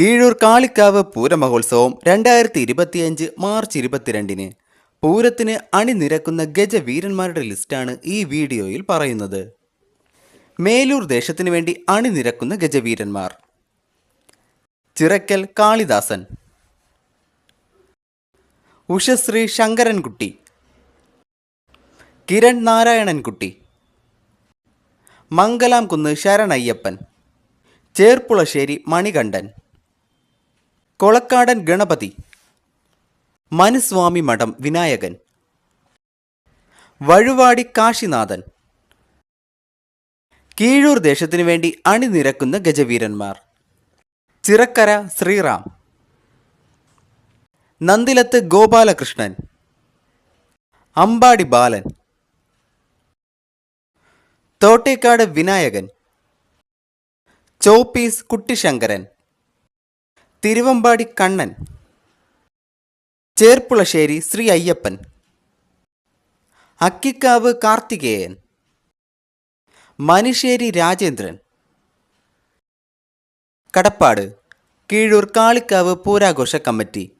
കീഴൂർ കാളിക്കാവ് പൂരമഹോത്സവം രണ്ടായിരത്തി ഇരുപത്തിയഞ്ച് മാർച്ച് ഇരുപത്തിരണ്ടിന്. പൂരത്തിന് അണിനിരക്കുന്ന ഗജവീരന്മാരുടെ ലിസ്റ്റാണ് ഈ വീഡിയോയിൽ പറയുന്നത്. മേലൂർ ദേശത്തിനു വേണ്ടി അണിനിരക്കുന്ന ഗജവീരന്മാർ. ചിറക്കൽ കാളിദാസൻ. ഉഷശ്രീ ശങ്കരൻകുട്ടി. കിരൺ നാരായണൻകുട്ടി. മംഗലാംകുന്ന് ശരണയ്യപ്പൻ. ചേർപ്പുളശ്ശേരി മണികണ്ഠൻ. കൊളക്കാടൻ ഗണപതി. മനുസ്വാമി മഠം വിനായകൻ. വഴുവാടി കാശിനാഥൻ. കീഴൂർ ദേശത്തിനു വേണ്ടി അണിനിരക്കുന്ന ഗജവീരന്മാർ. ചിറക്കര ശ്രീറാം. നന്ദിലത്ത് ഗോപാലകൃഷ്ണൻ. അമ്പാടി ബാലൻ. തോട്ടേക്കാട് വിനായകൻ. ചോപ്പീസ് കുട്ടിശങ്കരൻ. തിരുവമ്പാടി കണ്ണൻ. ചേർപ്പുളശ്ശേരി ശ്രീ അയ്യപ്പൻ. അക്കിക്കാവ് കാർത്തികേയൻ. മനുശ്ശേരി രാജേന്ദ്രൻ. കടപ്പാട് കീഴൂർ കാളിക്കാവ് പൂരാഘോഷ കമ്മിറ്റി.